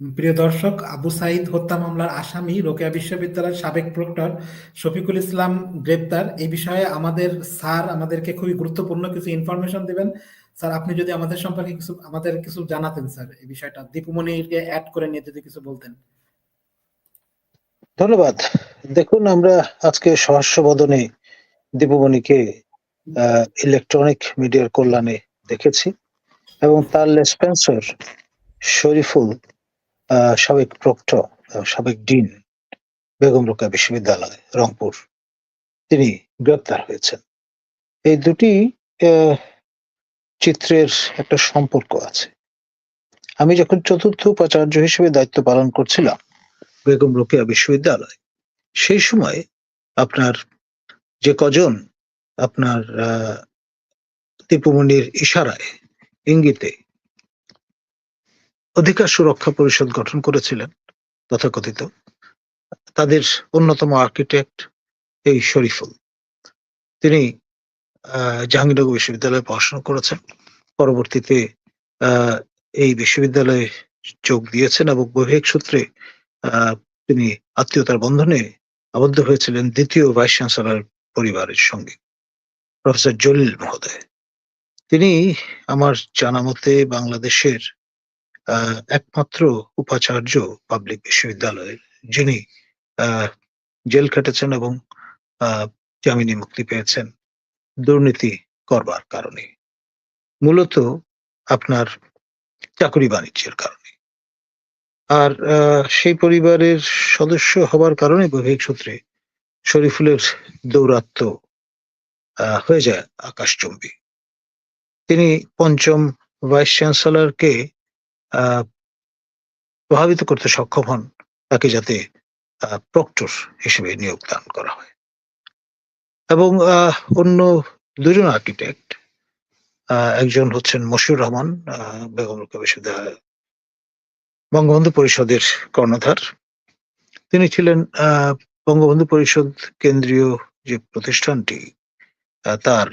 প্রিয় দর্শক, আবু সাইদ হত্যা মামলার আসামি রোকেয়া বিশ্ববিদ্যালয়ের সাবেক প্রক্টর শফিকুল ইসলাম গ্রেপ্তার। এই বিষয়ে আমাদের স্যার আমাদেরকে খুবই গুরুত্বপূর্ণ কিছু ইনফরমেশন দিবেন। স্যার, আপনি যদি আমাদের সম্পর্কে কিছু, আমাদের কিছু জানাতেন স্যার, এই বিষয়টা। দীপুমণিকে অ্যাড করে নিয়ে যদি কিছু বলতেন। ধন্যবাদ। দেখুন, আমরা আজকে সহস্র বদনে দীপমণিকে ইলেকট্রনিক মিডিয়ার কল্যাণে দেখেছি এবং তার লেসপেন্সর শরীফুল সাবেক প্রক্টর সাবেক ডিন বেগম রোকা বিশ্ববিদ্যালয়, রংপুর। তিনি গ্রেপ্তার হয়েছেন। এই দুটি চিত্রের একটা সম্পর্ক আছে। আমি যখন চতুর্থ উপাচার্য হিসেবে দায়িত্ব পালন করছিলাম বেগম রোকেয়া বিশ্ববিদ্যালয়, সেই সময় আপনার যে কজন, আপনার দীপুমণির ইশারায় ইঙ্গিতে অধিকার সুরক্ষা পরিষদ গঠন করেছিলেন তথাকথিত। তাদের অন্যতম আর্কিটেক্ট এই শরীফুল। তিনি জাহাঙ্গীরনগর বিশ্ববিদ্যালয়ে পড়াশোনা করেছেন। পরবর্তীতে এই বিশ্ববিদ্যালয়ে যোগ দিয়েছেন এবং বৈবাহিক সূত্রে তিনি আত্মীয়তার বন্ধনে আবদ্ধ হয়েছিলেন দ্বিতীয় ভাইস চ্যান্সেলর পরিবারের সঙ্গে। প্রফেসর জলিল মহোদয়, তিনি আমার জানা মতে বাংলাদেশের একমাত্র উপাচার্য পাবলিক বিশ্ববিদ্যালয়ের যিনি জেল খেটেছেন এবং জামিনে মুক্তি পেয়েছেন। দুর্নীতি করবার কারণে। মূলত আপনার চাকরি বাণিজ্যের কারণে। আর সেই পরিবারের সদস্য হবার কারণে বৈবাহিক সূত্রে শরীফুলের দৌরাত্ম আহ, হয়ে যায় আকাশচুম্বী। তিনি পঞ্চম ভাইস চ্যান্সেলরকে প্রভাবিত করতে সক্ষম হন তাকে যাতে প্রক্টর হিসেবে নিয়োগ দান করা হয়। এবং অন্য দুজন আর্কিটেক্ট একজন হচ্ছেন মশিউর রহমান বেগম বিশ্ববিদ্যালয় বঙ্গবন্ধু পরিষদের কর্ণধার। তিনি ছিলেন বঙ্গবন্ধু পরিষদ কেন্দ্রীয় যে প্রতিষ্ঠানটি তার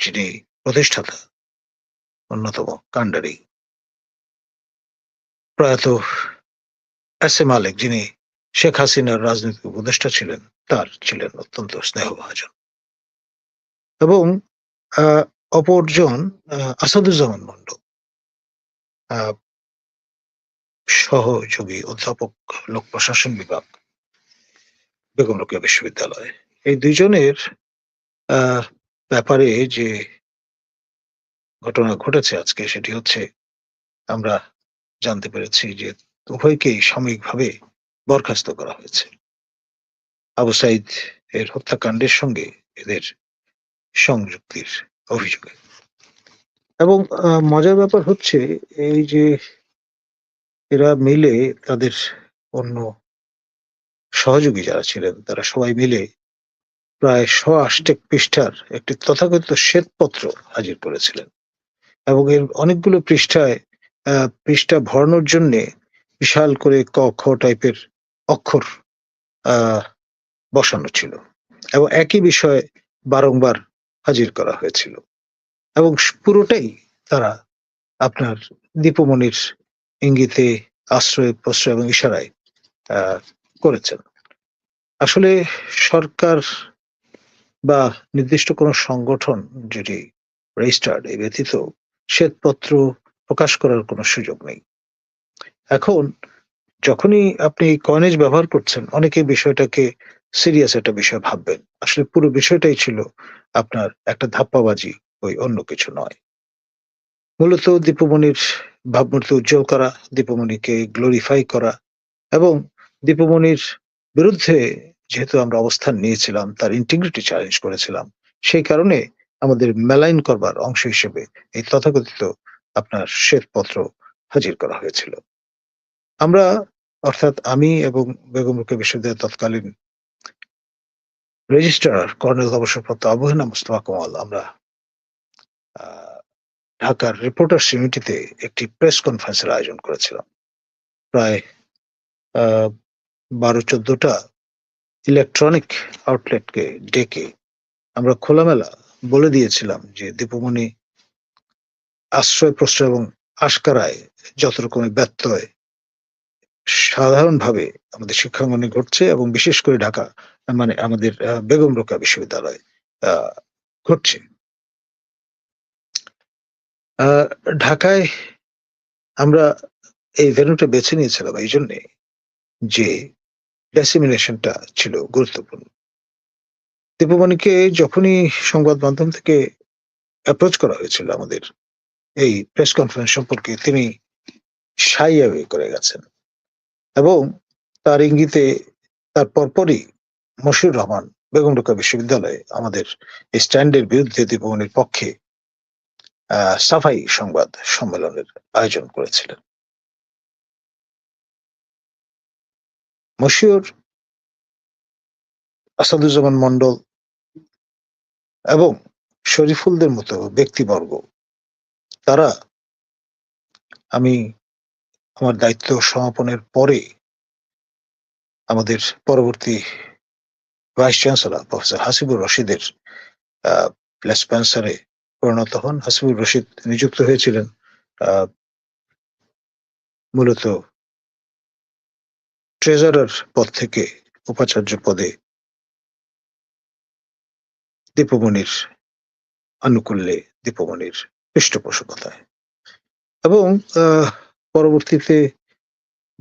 যিনি প্রতিষ্ঠাতা, অন্যতম কাণ্ডারি। প্রয়াত এস এ মালিক, যিনি শেখ হাসিনার রাজনৈতিক উপদেষ্টা ছিলেন, তার ছিলেন অত্যন্ত স্নেহভাজন। এবং অপরজন আসাদুজ্জামান মন্ডল সহযোগী অধ্যাপক, লোক প্রশাসন বিভাগ, বেগম রোকেয়া বিশ্ববিদ্যালয়। এই দুইজনের ব্যাপারে যে ঘটনা ঘটেছে আজকে, সেটি হচ্ছে আমরা জানতে পেরেছি যে উভয়কেই সাময়িকভাবে বরখাস্ত করা হয়েছে। আবু সাইদ এর হত্যাকাণ্ডের সঙ্গে এদের সংযুক্তির অভিযোগে। এবং মজার ব্যাপার হচ্ছে এই যে এরা মিলে তাদের অন্য সহযোগী যারা ছিলেন, তারা সবাই মিলে প্রায় শ আষ্টেক পৃষ্ঠার একটি তথাকথিত শ্বেতপত্র হাজির করেছিলেন। এবং এর অনেকগুলো পৃষ্ঠায় পৃষ্ঠা ভরানোর জন্যে বিশাল করে ক, খ টাইপের অক্ষর বসানো ছিল এবং একই বিষয়ে বারংবার হাজির করা হয়েছিল এবং পুরোটাই তারা আপনার দীপমণির ইঙ্গিতে, আশ্রয়, প্রশ্রয় এবং ইশারায় করেছেন। আসলে সরকার বা নির্দিষ্ট কোনো সংগঠন যদি রেজিস্টার্ড এই ব্যতীত, শ্বেতপত্র প্রকাশ করার কোনো সুযোগ নেই। এখন, যখনই আপনি কয়েনেজ ব্যবহার করছেন, অনেকে বিষয়টাকে সিরিয়াস একটা বিষয় ভাববেন। আসলে পুরো বিষয়টাই ছিল আপনার একটা ধাপ্পাবাজি, ওই অন্য কিছু নয়। মূলত দীপমণির ভাবমূর্তি উজ্জ্বল করা, দীপমণিকে গ্লোরিফাই করা এবং দীপমণির বিরুদ্ধে যেহেতু আমরা অবস্থান নিয়েছিলাম, তার ইন্টিগ্রিটি চ্যালেঞ্জ করেছিলাম, সেই কারণে আমাদের মেলাইন করবার অংশ হিসেবে এই তথাকথিত আপনার শ্বেতপত্র হাজির করা হয়েছিল। আমরা, অর্থাৎ আমি এবং বেগম রোকেয়া বিশ্ববিদ্যালয়ের তৎকালীন রেজিস্ট্রার কর্নেল অবসরপ্রাপ্ত আবহানা মুস্তফা কমাল, আমরা ঢাকার রিপোর্টার্স ইউনিটিতে একটি প্রেস কনফারেন্সের আয়োজন করেছিলাম। প্রায় বারো চোদ্দটা ইলেকট্রনিক আউটলেটকে ডেকে আমরা খোলামেলা বলে দিয়েছিলাম যে দীপমণি আশ্রয়, প্রশ্রয় এবং আশকারায় যত রকমের ব্যত্যয় সাধারণভাবে আমাদের শিক্ষাঙ্গনে ঘটছে এবং বিশেষ করে ঢাকা মানে আমাদের বেগম রোকা বিশ্ববিদ্যালয় ঘটছে। ঢাকায় আমরা এই ভেন্যুটা বেছে নিয়েছিলাম এই জন্যে যে ডেসিমিনেশনটা ছিল গুরুত্বপূর্ণ। দীপমণিকে যখনই সংবাদ মাধ্যম থেকে অ্যাপ্রোচ করা হয়েছিল আমাদের এই প্রেস কনফারেন্স সম্পর্কে তিনি সাই অ্যাওয়ে করে গেছেন। এবং তার ইঙ্গিতে তার পরপরই মশিউর রহমান বেগম রোকা বিশ্ববিদ্যালয়ে আমাদের স্ট্যান্ডের বিরুদ্ধে দীপমণির পক্ষে সাফাই সংবাদ সম্মেলনের আয়োজন করেছিলেন। মশিউর আসাদুজ্জামান মন্ডল এবং শরীফুলদের মতো ব্যক্তিবর্গ তারা আমি আমার দায়িত্ব সমাপনের পরে আমাদের পরবর্তী ভাইস চ্যান্সেলর প্রফেসর হাসিবুর রশিদের লেসপেন্সারে পরিণত হন। হাসিবুর রশিদ নিযুক্ত হয়েছিলেন মূলত ট্রেজারার পদ থেকে উপাচার্য পদে দীপমণির, আনুকূল্যে দীপমণির পৃষ্ঠপোষকতায়। এবং পরবর্তীতে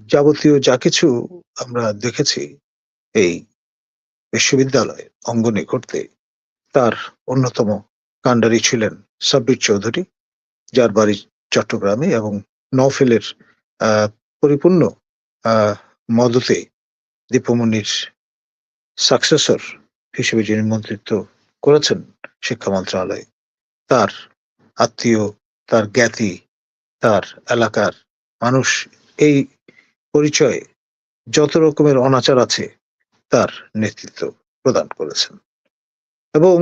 যাবতীয় যা কিছু আমরা দেখেছি এই বিশ্ববিদ্যালয় অঙ্গনে ঘটতে তার অন্যতম কাণ্ডারি ছিলেন সাব্বির চৌধুরী যার বাড়ি চট্টগ্রামে এবং নওফেলের আহ, পরিপূর্ণ মদতে দীপমণির সাকসেসর হিসেবে যিনি মন্ত্রিত্ব করেছেন শিক্ষা মন্ত্রণালয়ে তার আত্মীয়, তার জ্ঞাতি, তার এলাকার মানুষ, এই পরিচয়ে যত রকমের অনাচার আছে, তার নেতৃত্ব প্রদান করেছেন। এবং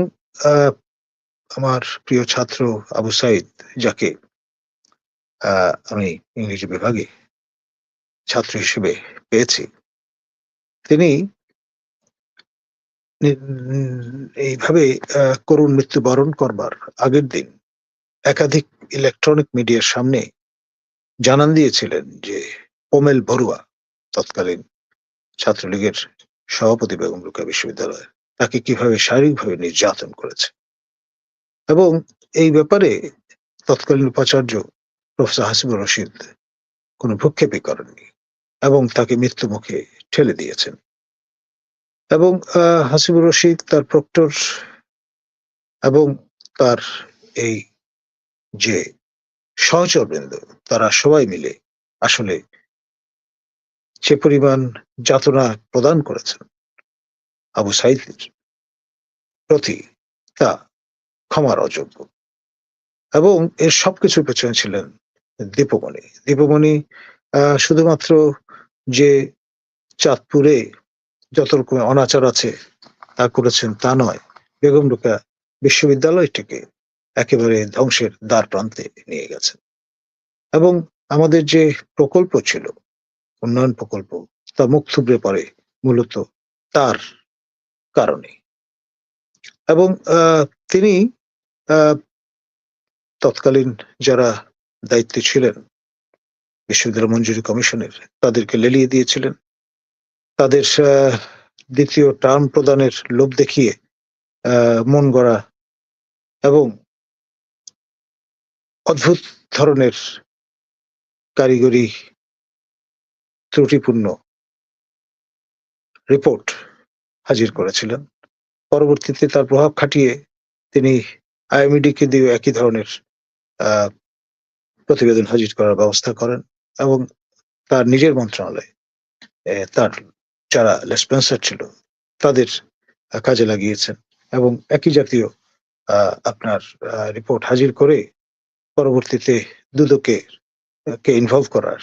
আমার প্রিয় ছাত্র আবু সাইদ, যাকে আমি ইংরেজি বিভাগে ছাত্র হিসেবে পেয়েছি, তিনি এইভাবে করুণ মৃত্যুবরণ করবার আগের দিন একাধিক ইলেকট্রনিক মিডিয়ার সামনে জানান দিয়েছিলেন যে ওমেল বড়ুয়া তৎকালীন ছাত্রলীগের সভাপতি বেগম রোকেয়া বিশ্ববিদ্যালয় তাকে কীভাবে শারীরিকভাবে নির্যাতন করেছে। এবং এই ব্যাপারে তৎকালীন উপাচার্য প্রফেসর হাসিবুর রশিদ কোনো ভূক্ষেপই করেননি এবং তাকে মৃত্যু মুখে ঠেলে দিয়েছেন। এবং হাসিবুর রশিদ তার প্রক্টর এবং তার এই যে সহচরবৃন্দ, তারা সবাই মিলে আসলে যে পরিমাণ যাতনা প্রদান করেছেন আবু সাইদের প্রতি তা ক্ষমার অযোগ্য। এবং এর সবকিছুর পেছনে ছিলেন দীপমণি। দীপমণি শুধুমাত্র যে চাঁদপুরে যত রকমের অনাচার আছে তা করেছেন তা নয়, বেগম রোকা বিশ্ববিদ্যালয়টিকে একেবারে ধ্বংসের দ্বার প্রান্তে নিয়ে গেছেন এবং আমাদের যে প্রকল্প ছিল, উন্নয়ন প্রকল্প, তা মুখ থুবড়ে পড়ে মূলত তার কারণে। এবং তিনি তৎকালীন যারা দায়িত্বে ছিলেন, বিশ্ববিদ্যালয় মঞ্জুরি কমিশনের, তাদেরকে লেলিয়ে দিয়েছিলেন। তাদের দ্বিতীয় টার্ম প্রদানের লোভ দেখিয়ে মন গড়া এবং অদ্ভুত ধরনের কারিগরি ত্রুটিপূর্ণ রিপোর্ট হাজির করেছিলেন। পরবর্তীতে তার প্রভাব খাটিয়ে তিনি আইএমইডি কে দিয়ে একই ধরনের প্রতিবেদন হাজির করার ব্যবস্থা করেন এবং তার নিজের মন্ত্রণালয়ে তার যারা লেসপেন্সার ছিল তাদের কাজে লাগিয়েছেন এবং একই জাতীয় আপনার রিপোর্ট হাজির করে পরবর্তীতে দুদকে কে ইনভলভ করার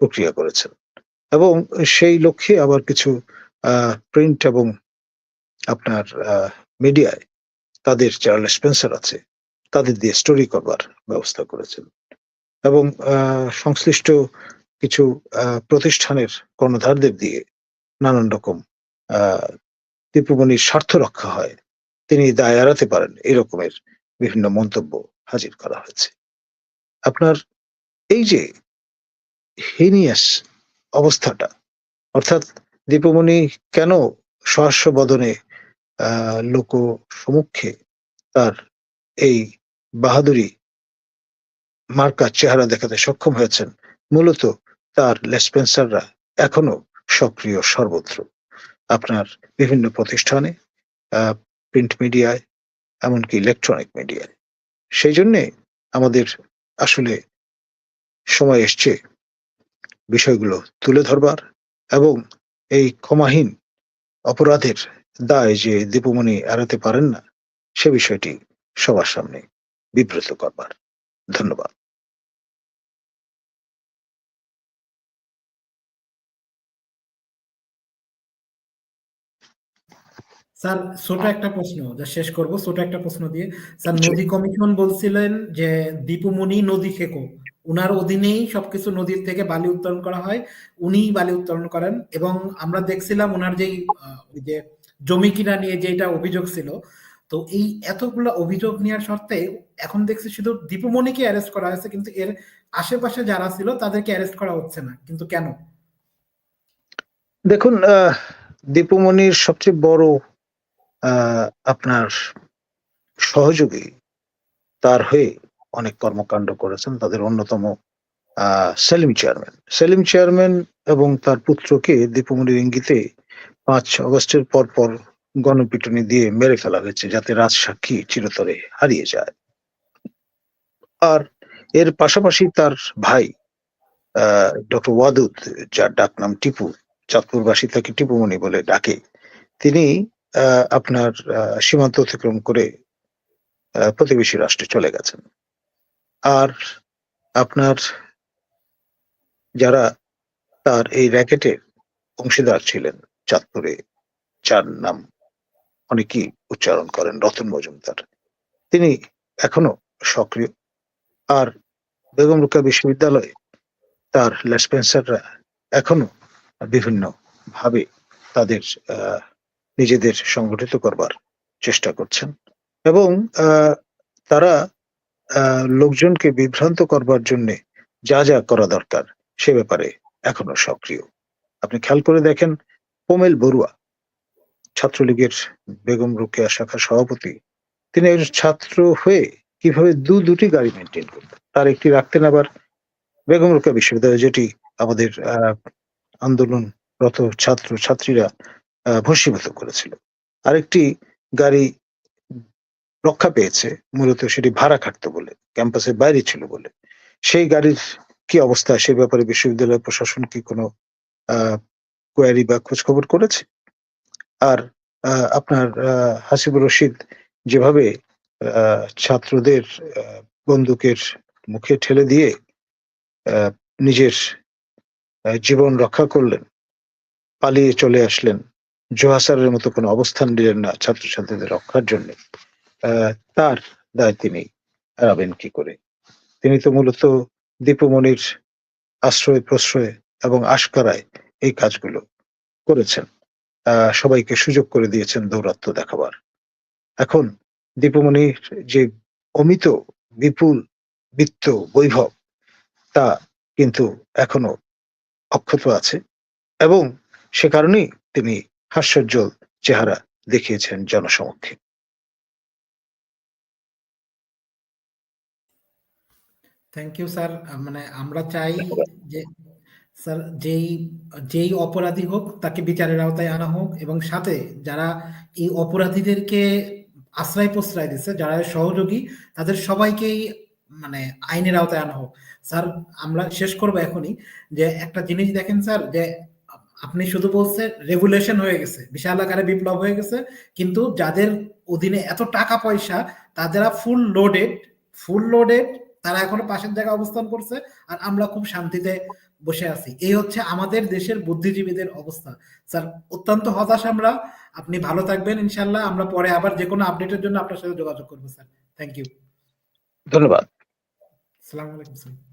প্রক্রিয়া করেছেন। এবং সেই লক্ষ্যে আবার কিছু প্রিন্ট এবং আপনার মিডিয়ায় তাদের যারা স্পেন্সার আছে, তাদের দিয়ে স্টোরি করবার ব্যবস্থা করেছেন। এবং সংশ্লিষ্ট কিছু প্রতিষ্ঠানের কর্ণধারদের দিয়ে নানান রকম দীপমণির স্বার্থ রক্ষা হয়। তিনি দায় এড়াতে পারেন এরকমের বিভিন্ন মন্তব্য হাজির করা হয়েছে। আপনার এই যে হিনিয়াস অবস্থাটা, অর্থাৎ দীপমণি কেন সহাস্য বদনে লোক সমুখে তার এই বাহাদুরি মার্কা চেহারা দেখাতে সক্ষম হয়েছেন? মূলত তার লেসপেন্সাররা এখনও সক্রিয় সর্বত্র। আপনার বিভিন্ন প্রতিষ্ঠানে প্রিন্ট মিডিয়ায়, এমনকি ইলেকট্রনিক মিডিয়ায়। সেই জন্যে আমাদের আসলে সময় এসছে বিষয়গুলো তুলে ধরবার এবং এই ক্ষমাহীন অপরাধের দায় যে দীপমণি এড়াতে পারেন না, সে বিষয়টি সবার সামনে বিব্রত করবার। ধন্যবাদ। স্যার ছোট একটা প্রশ্ন যা শেষ করব ছোট একটা প্রশ্ন দিয়ে। স্যার নদী কমিশন বলছিলেন যে দীপুমণি নদী খেকো উনার অধীনেই সবকিছু নদীর থেকে বালি উত্তোলন করা হয়। উনিই বালি উত্তোলন করেন এবং আমরা দেখছিলাম ওনার যেই ওই যে জমি কিনা নিয়ে যেটা অভিযোগ ছিল। তো এই এতগুলো অভিযোগ নেওয়ার শর্তে এখন দেখছি শুধু দীপুমণিকে অ্যারেস্ট করা হয়েছে কিন্তু এর আশেপাশে যারা ছিল তাদেরকে অ্যারেস্ট করা হচ্ছে না। কিন্তু কেন? দেখুন দীপুমণির সবচেয়ে বড় আপনার সহযোগী তার হয়ে অনেক কর্মকাণ্ড করেছেন। তাদের অন্যতম সেলিম চেয়ারম্যান। সেলিম চেয়ারম্যান এবং তার পুত্রকে দীপুমণির ইঙ্গিতে পাঁচ অগস্টের পর পর গণপিটুনি দিয়ে মেরে ফেলা হয়েছে যাতে রাজসাক্ষী চিরতরে হারিয়ে যায়। আর এর পাশাপাশি তার ভাই ডক্টর ওয়াদুদ, যার ডাক নাম টিপু, চাঁদপুরবাসী তাকে টিপুমণি বলে ডাকে, তিনি আপনার সীমান্ত অতিক্রম করে প্রতিবেশী রাষ্ট্রে চলে গেছেন। আর আপনার যারা তার এই র্যাকেটের অংশীদার ছিলেন চাঁদপুরে যার নাম অনেকেই উচ্চারণ করেন রতন মজুমদার তিনি এখনও সক্রিয়। আর বেগম রুকা বিশ্ববিদ্যালয়ে তার লেসপেন্সাররা এখনও বিভিন্ন ভাবে তাদের আহ, নিজেদের সংগঠিত করবার চেষ্টা করছেন। এবং তারা লোকজনকে বিভ্রান্ত করবার জন্য যা যা করা দরকার সে ব্যাপারে এখনও সক্রিয়। আপনি খেয়াল করে দেখেন, পোমেল বড়ুয়া, ছাত্রলীগের বেগম রোকেয়া শাখার সভাপতি, তিনি একজন ছাত্র হয়ে কীভাবে দু দুটি গাড়ি মেনটেন করতেন তার একটি রাখতেন আবার বেগম রোকেয়া বিশ্ববিদ্যালয়, যেটি আমাদের আন্দোলনরত ছাত্র ছাত্রীরা ভস্মীভূত করেছিল। আরেকটি গাড়ি রক্ষা পেয়েছে, মূলত সেটি ভাড়া খাটতো বলে, ক্যাম্পাসের বাইরে ছিল বলে। সেই গাড়ির কি অবস্থা, সে ব্যাপারে বিশ্ববিদ্যালয় প্রশাসন কি কোনো কোয়ারি বা খোঁজ খবর করেছে? আর আপনার হাসিবুর রশিদ যেভাবে ছাত্রদের বন্দুকের মুখে ঠেলে দিয়ে নিজের জীবন রক্ষা করলেন, পালিয়ে চলে আসলেন জোহাসারের মতো কোনো অবস্থান নিলেন না ছাত্রছাত্রীদের রক্ষার জন্য। তার দায় তিনি এড়াবেন কি করে? তিনি তো মূলত দীপমণির আশ্রয় প্রশ্রয় এবং আশকারায় এই কাজগুলো করেছেন। সবাইকে সুযোগ করে দিয়েছেন দৌরাত্ম দেখাবার। এখন দীপমণির যে অমিত, বিপুল বিত্ত, বৈভব, তা কিন্তু এখনও অক্ষত আছে এবং সে কারণেই তিনি হাস্যোজ্জ্বল চেহারা দেখিয়েছেন জনসমক্ষে। থ্যাংক ইউ স্যার মানে আমরা চাই যে স্যার যেই যেই অপরাধী হোক, তাকে বিচারের আওতায় আনা হোক এবং সাথে যারা এই অপরাধীদেরকে আশ্রয় প্রশ্রয় দিচ্ছে যারা সহযোগী, তাদের সবাইকেই মানে আইনের আওতায় আনা হোক। স্যার আমরা শেষ করব এখনই। যে একটা জিনিস দেখেন স্যার যে আপনি শুধু বলছেন রেগুলেশন হয়ে গেছে বিশাল আকারে বিপ্লব হয়ে গেছে কিন্তু যাদের অধীনে এত টাকা পয়সা তারা ফুল লোডেড ফুল লোডেড তারা এখনও পাশের জায়গায় অবস্থান করছে আর আমরা খুব শান্তিতে বসে আছি। এই হচ্ছে আমাদের দেশের বুদ্ধিজীবীদের অবস্থা। স্যার অত্যন্ত হতাশ আমরা। আপনি ভালো থাকবেন ইনশাল্লাহ আমরা পরে আবার যে কোনো আপডেটের জন্য আপনার সাথে যোগাযোগ করব স্যার। থ্যাংক ইউ ধন্যবাদ। আসসালামু আলাইকুম স্যার।